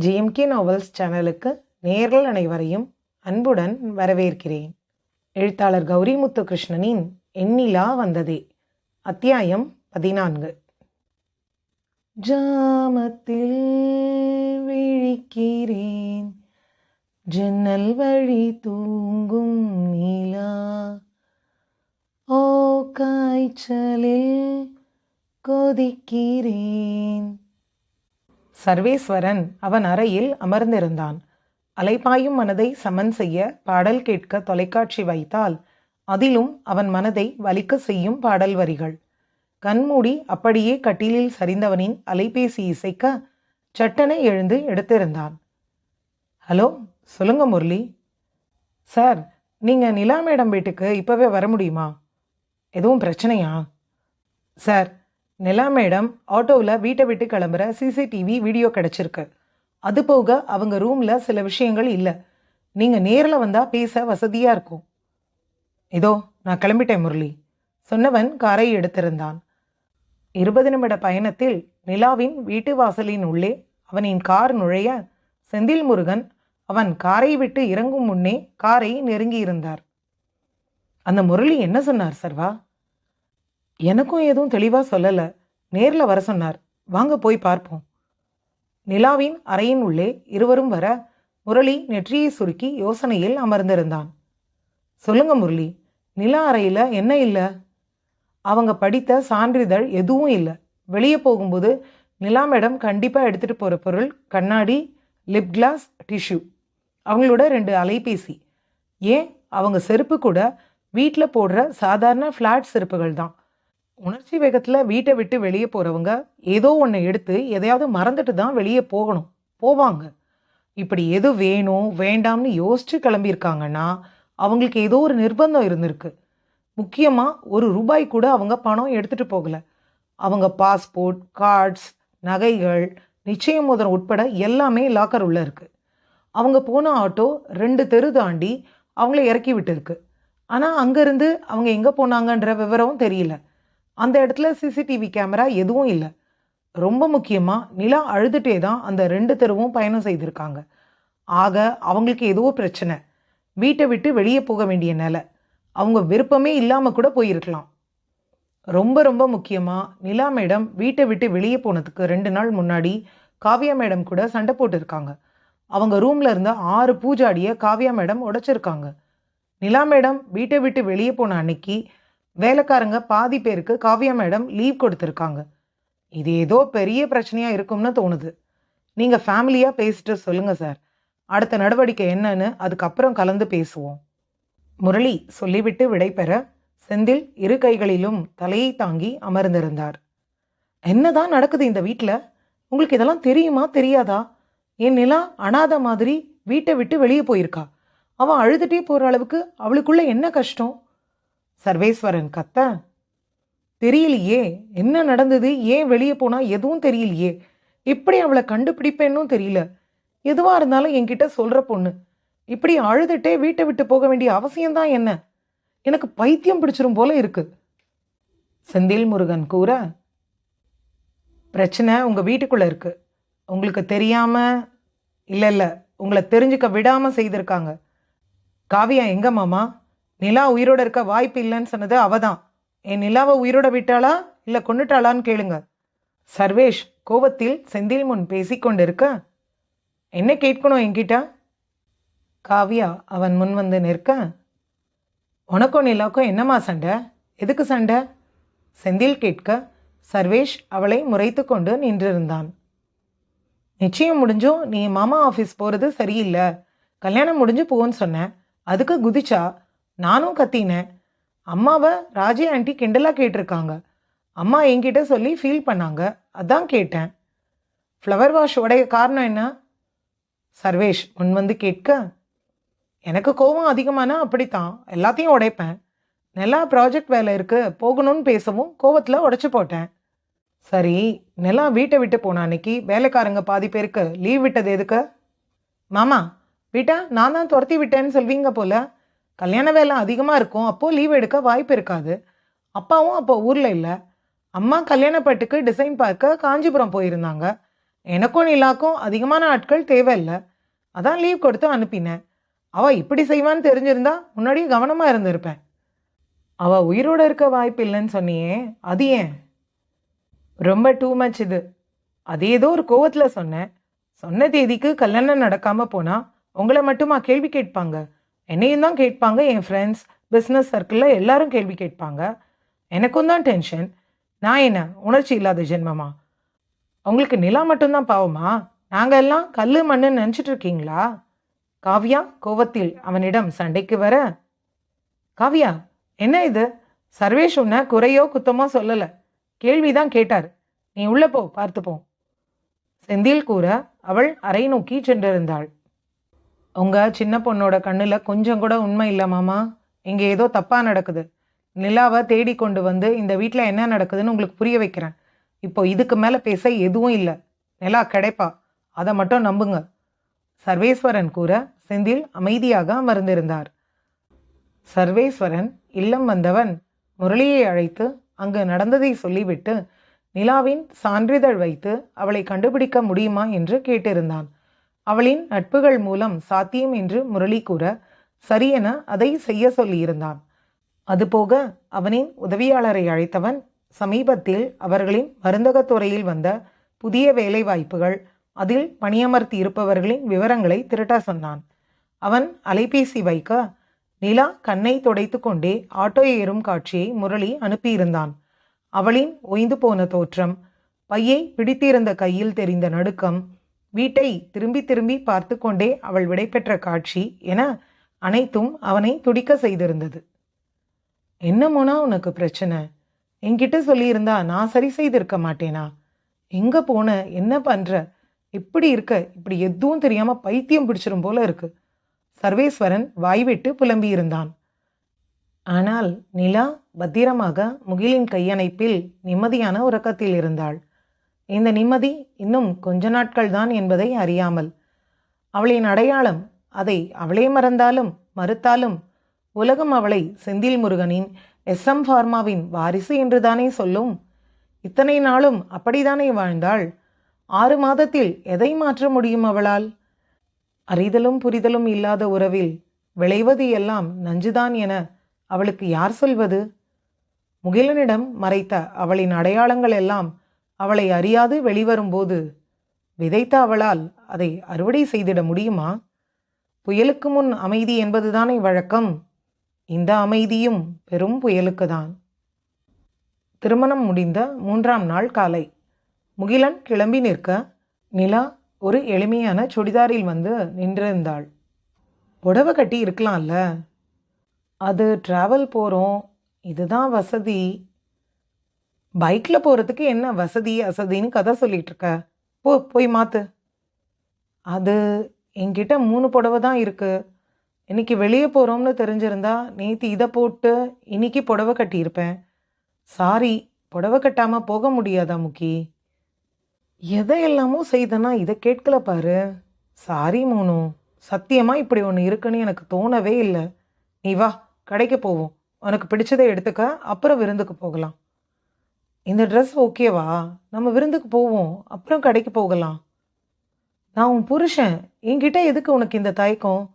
GMK novels சேனலுக்கு நேர்கள் அனைவரையும் அன்புடன் வரவேற்கிறேன். எழுத்தாளர் கௌரி முத்துகிருஷ்ணனின் எண்ணிலா வந்ததே அத்தியாயம் பதினான்கு. ஜாமத்தில் விழிக்கிறேன் ஜன்னல் வழி தூங்கும் நீலா ஓ காய்ச்சலில் கொதிக்கிறேன் சர்வேஸ்வரன் அவன் அறையில் அமர்ந்திருந்தான். அலைபாயும் மனதை சமன் செய்ய பாடல் கேட்க தொலைக்காட்சி வைத்தால் அதிலும் அவன் மனதை வலிக்க செய்யும் பாடல் வரிகள். கண்மூடி அப்படியே கட்டிலில் சரிந்தவனின் அலைபேசி இசைக்க சட்டனை எழுந்து எடுத்திருந்தான். ஹலோ சொல்லுங்க முரளி. சார் நீங்கள் நிலா மேடம் வீட்டுக்கு இப்போவே வர முடியுமா? எதுவும் பிரச்சனையா? சார் நிலா மேடம் ஆட்டோவில் வீட்டை விட்டு கிளம்புற சிசிடிவி வீடியோ கிடச்சிருக்கு. அது போக அவங்க ரூமில் சில விஷயங்கள் இல்லை. நீங்கள் நேரில் வந்தால் பேச வசதியாக இருக்கும். இதோ நான் கிளம்பிட்டேன் முரளி. சொன்னவன் காரை எடுத்திருந்தான். இருபது நிமிட பயணத்தில் நிலாவின் வீட்டு வாசலின் உள்ளே அவனின் கார் நுழைய செந்தில் முருகன் அவன் காரை விட்டு இறங்கும் முன்னே காரை நெருங்கியிருந்தார். அந்த முரளி என்ன சொன்னார் சர்வா? எனக்கும் எதுவும் தெளிவாக சொல்லலை. நேரில் வர சொன்னார். வாங்க போய் பார்ப்போம். நிலாவின் அறையின் உள்ளே இருவரும் வர முரளி நெற்றியை சுருக்கி யோசனையில் அமர்ந்திருந்தான். சொல்லுங்க முரளி நிலா அறையில் என்ன இல்லை? அவங்க படித்த சான்றிதழ் எதுவும் இல்லை. வெளியே போகும்போது நிலா மேடம் கண்டிப்பாக எடுத்துகிட்டு போகிற பொருள் கண்ணாடி லிப் கிளாஸ் டிஷ்யூ அவங்களோட ரெண்டு அலைபேசி. ஏன்? அவங்க செருப்பு கூட வீட்டில் போடுற சாதாரண ஃப்ளாட் செருப்புகள் தான். உணர்ச்சி வேகத்தில் வீட்டை விட்டு வெளியே போகிறவங்க ஏதோ ஒன்று எடுத்து எதையாவது மறந்துட்டு தான் வெளியே போகணும். போவாங்க. இப்படி எது வேணும் வேண்டாம்னு யோசிச்சு கிளம்பியிருக்காங்கன்னா அவங்களுக்கு ஏதோ ஒரு நிர்பந்தம் இருந்திருக்கு. முக்கியமாக ஒரு ரூபாய் கூட அவங்க பணம் எடுத்துகிட்டு போகலை. அவங்க பாஸ்போர்ட் கார்ட்ஸ் நகைகள் நிச்சயமோதிரம் உட்பட எல்லாமே லாக்கர் உள்ளே இருக்குது அவங்க போன ஆட்டோ ரெண்டு தெரு தாண்டி அவங்கள இறக்கி விட்டுருக்கு. ஆனால் அங்கேருந்து அவங்க எங்கே போனாங்கன்ற விவரம் தெரியல. அந்த இடத்துல சிசிடிவி கேமரா எதுவும் இல்லை. ரொம்ப முக்கியமாக நிலா அழுதுகிட்டே தான் அந்த ரெண்டு தெருவும் பயணம் செய்திருக்காங்க. ஆக அவங்களுக்கு ஏதோ பிரச்சனை. வீட்டை விட்டு வெளியே போக வேண்டிய நிலை. அவங்க விருப்பமே இல்லாமல் கூட போயிருக்கலாம். ரொம்ப ரொம்ப முக்கியமாக நிலா மேடம் வீட்டை விட்டு வெளியே போனதுக்கு ரெண்டு நாள் முன்னாடி காவியா மேடம் கூட சண்டை போட்டிருக்காங்க. அவங்க ரூமில் இருந்த ஆறு பூஜாடியை காவியா மேடம் உடைச்சிருக்காங்க. நிலா மேடம் வீட்டை விட்டு வெளியே போன அன்னைக்கு வேலைக்காரங்க பாதி பேருக்கு காவியா மேடம் லீவ் கொடுத்துருக்காங்க. இது ஏதோ பெரிய பிரச்சனையாக இருக்கும்னு தோணுது. நீங்கள் ஃபேமிலியாக பேசிட்டு சொல்லுங்கள் சார். அடுத்த நடவடிக்கை என்னன்னு அதுக்கப்புறம் கலந்து பேசுவோம். முரளி சொல்லிவிட்டு விடைபெற செந்தில் இரு கைகளிலும் தலையை தாங்கி அமர்ந்திருந்தார். என்னதான் நடக்குது இந்த வீட்டில் உங்களுக்கு இதெல்லாம் தெரியுமா? தெரியாதா? என் நிலா அனாதை மாதிரி வீட்டை விட்டு வெளியே போயிருக்கா. அவன் அழுதுகிட்டே போகிற அளவுக்கு அவளுக்குள்ள என்ன கஷ்டம்? சர்வேஸ்வரன் கத்த தெரியலையே என்ன நடந்தது? ஏன் வெளியே போனா? எதுவும் தெரியலையே. எப்படி அவளை கண்டுபிடிப்பேன்னும் தெரியல. எதுவாக இருந்தாலும் என்கிட்ட சொல்கிற பொண்ணு. இப்படி அழுதுட்டே வீட்டை விட்டு போக வேண்டிய அவசியம்தான் என்ன? எனக்கு பைத்தியம் பிடிச்சிரும் போல இருக்கு. செந்தில் முருகன் கூற பிரச்சனை உங்கள் வீட்டுக்குள்ளே இருக்கு. உங்களுக்கு தெரியாமல் இல்லை இல்லை உங்களை தெரிஞ்சுக்க விடாமல் செய்திருக்காங்க. காவியா எங்க மாமா? நிலா உயிரோட இருக்க வாய்ப்பு இல்லைன்னு சொன்னது அவ தான் என் நிலாவை உயிரோட விட்டாளா? இல்லை கொண்டுட்டாளான்னு கேளுங்க. சர்வேஷ் கோபத்தில் செந்தில் முன் பேசிக்கொண்டிருக்க என்ன கேட்கணும் என்கிட்ட? காவியா அவன் முன் வந்து நிற்க. உனக்கும் நிலாக்கும் என்னம்மா சண்டை? எதுக்கு சண்டை? செந்தில் கேட்க. சர்வேஷ் அவளை முறைத்து கொண்டு நின்றிருந்தான். நிச்சயம் முடிஞ்சும் நீ மாமா ஆஃபீஸ் போகிறது சரியில்லை. கல்யாணம் முடிஞ்சு போன்னு சொன்னேன் அதுக்கு குதிச்சா நானும் கத்தினேன். அம்மாவை ராஜே ஆண்டி கிண்டலாக கேட்டிருக்காங்க. அம்மா என்கிட்ட சொல்லி ஃபீல் பண்ணாங்க. அதான் கேட்டேன். ஃப்ளவர் வாஷ் உடைய காரணம் என்ன? சர்வேஷ் முன் வந்து கேட்க. எனக்கு கோபம் அதிகமானா அப்படித்தான். எல்லாத்தையும் உடைப்பேன். நிலா ப்ராஜெக்ட் வேலை இருக்குது போகணும்னு பேசவும் கோவத்தில் உடச்சி போட்டேன். சரி நிலா வீட்டை விட்டு போன அன்னைக்கு வேலைக்காரங்க பாதி பேருக்கு லீவ் விட்டது எதுக்கு? மாமா வீட்டா? நான் தான் துரத்தி விட்டேன்னு சொல்வீங்க போல. கல்யாண வேலை அதிகமாக இருக்கும். அப்போது லீவ் எடுக்க வாய்ப்பு இருக்காது. அப்பாவும் அப்போ ஊரில் இல்லை. அம்மா கல்யாணப்பட்டுக்கு டிசைன் பார்க்க காஞ்சிபுரம் போயிருந்தாங்க. எனக்கும் நிலாக்கும் அதிகமான ஆட்கள் தேவையில்லை. அதான் லீவ் கொடுத்து அனுப்பினேன். அவள் இப்படி செய்வான்னு தெரிஞ்சிருந்தா முன்னாடியே கவனமாக இருந்திருப்பேன். அவள் உயிரோடு இருக்க வாய்ப்பு இல்லைன்னு சொன்னியே அது ஏன்? ரொம்ப டூ மச் இது. அது ஏதோ ஒரு கோவத்தில் சொன்னேன். சொன்ன தேதிக்கு கல்யாணம் நடக்காமல் போனால் உங்களை மட்டுமா கேள்வி கேட்பாங்க? என்னையும் தான் கேட்பாங்க என் ஃப்ரெண்ட்ஸ் பிஸ்னஸ் சர்க்கிளில் எல்லாரும் கேள்வி கேட்பாங்க. எனக்கும் தான் டென்ஷன் நான் என்ன? உணர்ச்சி இல்லாத ஜென்மமா? உங்களுக்கு நிலா மட்டும்தான் பாவமா? நாங்கள் எல்லாம் கல் மண்ணுன்னு நினச்சிட்டு இருக்கீங்களா? காவ்யா கோவத்தில் அவனிடம் சண்டைக்கு வர. காவ்யா என்ன இது? சர்வேஷ் உன்னை குறையோ குத்தமோ சொல்லலை. கேள்விதான் கேட்டார். நீ உள்ளே போ பார்த்துப்போம் செந்தில் கூற அவள் அறை நோக்கி சென்றிருந்தாள். உங்கள் சின்ன பொண்ணோட கண்ணில் கொஞ்சம் கூட உண்மை இல்லை மாமா. இங்கே ஏதோ தப்பாக நடக்குது. நிலாவை தேடி கொண்டு வந்து இந்த வீட்டில் என்ன நடக்குதுன்னு உங்களுக்கு புரிய வைக்கிறேன். இப்போ இதுக்கு மேலே பேச எதுவும் இல்லை. நிலா கிடைப்பா. அதை மட்டும் நம்புங்க. சர்வேஸ்வரன் கூற செந்தில் அமைதியாக அமர்ந்திருந்தார். சர்வேஸ்வரன் இல்லம் வந்தவன். முரளியை அழைத்து அங்கு நடந்ததை சொல்லிவிட்டு நிலாவின் சான்றிதழ் வைத்து அவளை கண்டுபிடிக்க முடியுமா என்று கேட்டிருந்தான். அவளின் நட்புகள் மூலம் சாத்தியம் என்று முரளி கூற சரியென அதை செய்ய சொல்லியிருந்தான். அதுபோக அவனின் உதவியாளரை அழைத்தவன் சமீபத்தில் அவர்களின் மருந்தகத் துறையில் வந்த புதிய வேலை வாய்ப்புகள் அதில் பணியமர்த்தி இருப்பவர்களின் விவரங்களை திரட்ட சொன்னான். அவன் அலைபேசி வைக்க நிலா கண்ணை துடைத்து கொண்டே ஆட்டோ ஏறும் காட்சியை முரளி அனுப்பியிருந்தான். அவளின் ஒய்ந்து போன தோற்றம் பையை பிடித்திருந்த கையில் தெரிந்த நடுக்கம் வீட்டை திரும்பி திரும்பி பார்த்து கொண்டே அவள் விடைபெற்ற காட்சி என அனைத்தும் அவனை துடிக்க செய்திருந்தது. என்ன மோனா உனக்கு பிரச்சனை? என்கிட்ட சொல்லியிருந்தா நான் சரி செய்திருக்க மாட்டேனா? எங்க போன? என்ன பண்ற? இப்படி இருக்க? இப்படி எதுவும் தெரியாம பைத்தியம் பிடிச்சிரும் போல இருக்கு. சர்வேஸ்வரன் வாய்விட்டு புலம்பியிருந்தான். ஆனால் நிலா பத்திரமாக முகிலின் கையணைப்பில் நிம்மதியான உறக்கத்தில் இருந்தாள். இந்த நிம்மதி இன்னும் கொஞ்ச நாட்கள் தான் என்பதை அறியாமல் அவளின் அடையாளம் அதை அவளே மறந்தாலும் மறுத்தாலும் உலகம் அவளை செந்தில் முருகனின் எஸ்எம் ஃபார்மாவின் வாரிசு என்றுதானே சொல்லும்? இத்தனை நாளும் அப்படித்தானே வாழ்ந்தாள்? ஆறு மாதத்தில் எதை மாற்ற முடியும் அவளால்? அறிதலும் புரிதலும் இல்லாத உறவில் விளைவது எல்லாம் நஞ்சுதான் என அவளுக்கு யார் சொல்வது? முகிலனிடம் மறைத்த அவளின் அடையாளங்கள் எல்லாம் அவளை அறியாது வெளிவரும்போது விதைத்த அவளால் அதை அறுவடை செய்திட முடியுமா? புயலுக்கு முன் அமைதி என்பதுதானே வழக்கம். இந்த அமைதியும் பெரும் புயலுக்குதான். திருமணம் முடிந்த மூன்றாம் நாள் காலை முகிலன் கிளம்பி நிற்க நிலா ஒரு எளிமையான சுடிதாரில் வந்து நின்றிருந்தாள். புடவை கட்டி இருக்கலாம்ல. அது ட்ராவல் போகிறோம் இதுதான் வசதி. பைக்கில் போகிறதுக்கு என்ன வசதி அசதின்னு கதை சொல்லிட்டு இருக்க போ போய் மாற்று அது என்கிட்ட மூணு புடவை தான் இருக்குது இன்னைக்கு வெளியே போகிறோம்னு தெரிஞ்சிருந்தா நேற்று இதை போட்டு இன்னைக்கு புடவை கட்டியிருப்பேன். சாரி புடவை கட்டாமல் போக முடியாதா முக்கி? எதை எல்லாமோ செய்தனா இதை கேட்கல பாரு. சாரி மூணு சத்தியமாக இப்படி ஒன்று இருக்குன்னு எனக்கு தோணவே இல்லை. நீ வா கடைக்கு போவோம். உனக்கு பிடிச்சதை எடுத்துக்க அப்புறம் விருந்துக்கு போகலாம். இந்த ட்ரெஸ் ஓகேவா? நம்ம விருந்துக்கு போவோம். அப்புறம் கடைக்கு போகலாம். நான் உன் புருஷன். என்கிட்ட எதுக்கு உனக்கு இந்த தயக்கம்?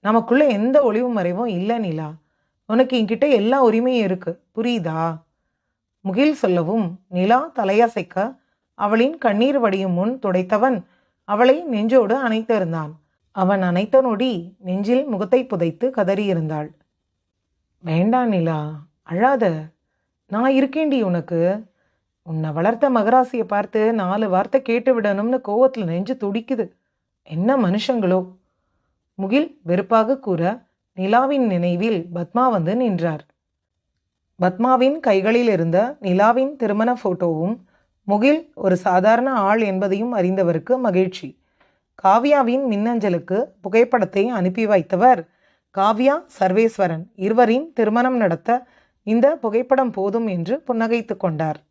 நமக்குள்ளே எந்த ஒளிவு மறைவும் இல்லை நிலா. உனக்கு என்கிட்ட எல்லா உரிமையும் இருக்குது புரியுதா? முகில் சொல்லவும் நிலா தலையசைக்க அவளின் கண்ணீர் வடியும் முன் துடைத்தவன் அவளை நெஞ்சோடு அணைத்திருந்தான் அவன் அணைத்த நொடி நெஞ்சில் முகத்தை புதைத்து கதறியிருந்தாள். வேண்டாம் நிலா. அழாத. நான் இருக்கேண்டி உனக்கு. உன்னை வளர்த்த மகராசியை பார்த்து நாலு வார்த்தை கேட்டு விடணும்னு கோவத்தில் நெஞ்சு துடிக்குது. என்ன மனுஷங்களோ. முகில் வெறுப்பாக கூற நிலாவின் நினைவில் பத்மா வந்து நின்றார். பத்மாவின் கைகளில் இருந்த நிலாவின் திருமண போட்டோவும் முகில் ஒரு சாதாரண ஆள் என்பதையும் அறிந்தவருக்கு மகிழ்ச்சி. காவ்யாவின் மின்னஞ்சலுக்கு புகைப்படத்தை அனுப்பி வைத்தவர் காவ்யா சர்வேஸ்வரன். இருவரின் திருமணம் நடத்த இந்த புகைப்படம் போதும் என்று புன்னகைத்து கொண்டார்.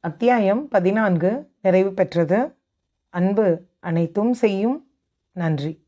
அத்தியாயம் பதினான்கு நிறைவு பெற்றது. அன்பு அனைத்தும் செய்யும். நன்றி.